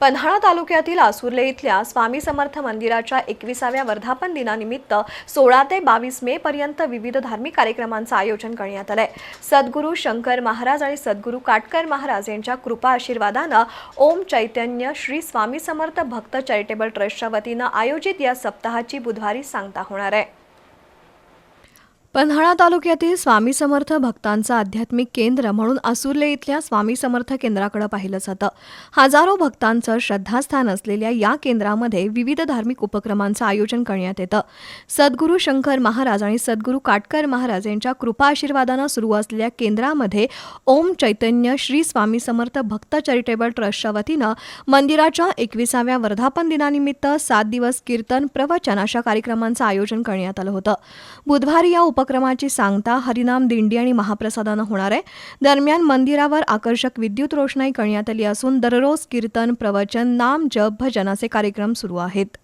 पन्हाळा तालुक्यातील आसुर्ले इथल्या स्वामी समर्थ मंदिराच्या एकविसाव्या वर्धापन दिनानिमित्त सोळा ते बावीस मे पर्यंत विविध धार्मिक कार्यक्रमांचं आयोजन करण्यात आलंय. सद्गुरू शंकर महाराज आणि सद्गुरू काटकर महाराज यांच्या कृपा आशीर्वादानं ओम चैतन्य श्री स्वामी समर्थ भक्त चॅरिटेबल ट्रस्टच्या वतीनं आयोजित या सप्ताहाची बुधवारी सांगता होणार आहे. पन्हाळा तालुक्यातील स्वामी समर्थ भक्तांचं आध्यात्मिक केंद्र म्हणून असुर्ले इथल्या स्वामी समर्थ केंद्राकडे पाहिलं जातं हजारो भक्तांचं श्रद्धास्थान असलेल्या या केंद्रामध्ये विविध धार्मिक उपक्रमांचं आयोजन करण्यात येतं. सद्गुरू शंकर महाराज आणि सद्गुरू काटकर महाराज यांच्या कृपा आशीर्वादानं सुरू असलेल्या केंद्रामध्ये ओम चैतन्य श्री स्वामी समर्थ भक्त चॅरिटेबल ट्रस्टच्या वतीनं मंदिराच्या एकविसाव्या वर्धापन दिनानिमित्त सात दिवस कीर्तन प्रवचन अशा कार्यक्रमांचं आयोजन करण्यात आलं होतं. बुधवारी या उपक्रमाची सांगता हरिनाम दिंडी आणि महाप्रसादानं होणार आहे. दरम्यान मंदिरावर आकर्षक विद्युत रोषणाई करण्यात आली असून दररोज कीर्तन प्रवचन नाम जप भजन असे कार्यक्रम सुरू आहेत.